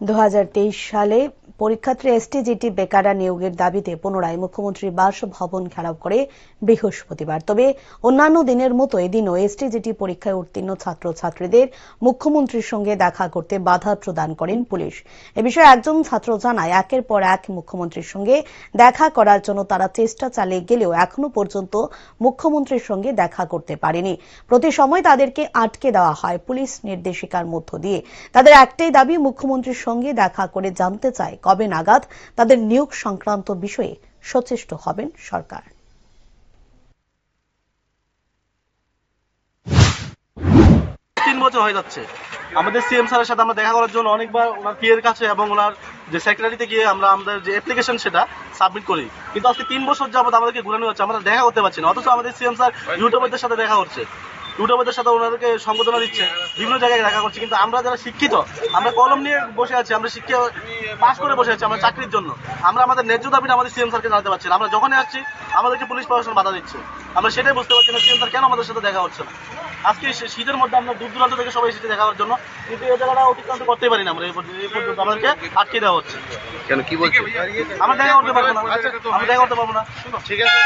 দু হাজার তেইশ সালে পরীক্ষার্থী এসটিজিটি বেকারা নিয়োগের দাবিতে পুনরায় মুখ্যমন্ত্রীর বাসভবন ঘেরাও করে বৃহস্পতিবার। তবে অন্যান্য দিনের মতো এদিনও এসটিজিটি পরীক্ষায় উত্তীর্ণ ছাত্রছাত্রীদের মুখ্যমন্ত্রীর সঙ্গে দেখা করতে বাধা প্রদান করেন পুলিশ। এ বিষয়ে একজন ছাত্র জানায়, একের পর এক মুখ্যমন্ত্রীর সঙ্গে দেখা করার জন্য তারা চেষ্টা চালিয়ে গেলেও এখনও পর্যন্ত মুখ্যমন্ত্রীর সঙ্গে দেখা করতে পারেনি। প্রতি সময় তাদেরকে আটকে দেওয়া হয় পুলিশ নির্দেশিকার মধ্য দিয়ে। তাদের একটাই দাবি, মুখ্যমন্ত্রীর সঙ্গে দেখা করে জানতে চায় কবে নাগাদ, তাদের নিয়োগ সংক্রান্ত বিষয়ে সচেষ্ট হবেন সরকার। তিন বছর হয়ে যাচ্ছে। আমাদের সিএম স্যারের সাথে আমরা দেখা করার জন্য অনেকবার ওনার পিএর কাছে এবং ওনার যে সেক্রেটারিতে গিয়ে আমরা আমাদের যে অ্যাপ্লিকেশন সেটা সাবমিট করি। কিন্তু আজকে তিন বছর যাবত আমাদেরকে ঘুরানো হচ্ছে, আমরা দেখা করতে পারছি না। অথচ আমাদের সিএম স্যার ইউটিউবারদের সাথে দেখা করছে। ইউটিউবারদের সাথে ওনাদেরকে সম্বোধনা দিচ্ছে। বিভিন্ন জায়গায় দেখা করছে কিন্তু আমরা যারা শিক্ষিত আমরা কলম নিয়ে বসে আছি আমরা শিক্ষা পাস করে বসে আছি আমরা চাকরির জন্য। আমরা আমাদের ন্যায্য দাবিটা আমাদের সিএম স্যারকে জানাতে পারছি না। আমরা যখনই আসছি আমাদেরকে পুলিশ প্রশাসন বাধা দিচ্ছে। আমরা সেটাই বুঝতে পারছি না সিএম স্যার কেন আমাদের সাথে দেখা হচ্ছে না। আজকে শীতের মধ্যে আমরা দূর দূরান্ত থেকে সবাই এসেছি দেখা করার জন্য কিন্তু এই জায়গাটা অতিক্রান্ত করতেই পারি না আমরা এই পর্যন্ত আমাদেরকে আটকে দেওয়া হচ্ছে। কেন কি বলছো? আমরা দেখা করতে পারব না। আমরা দেখা করতে পারব না। ঠিক আছে।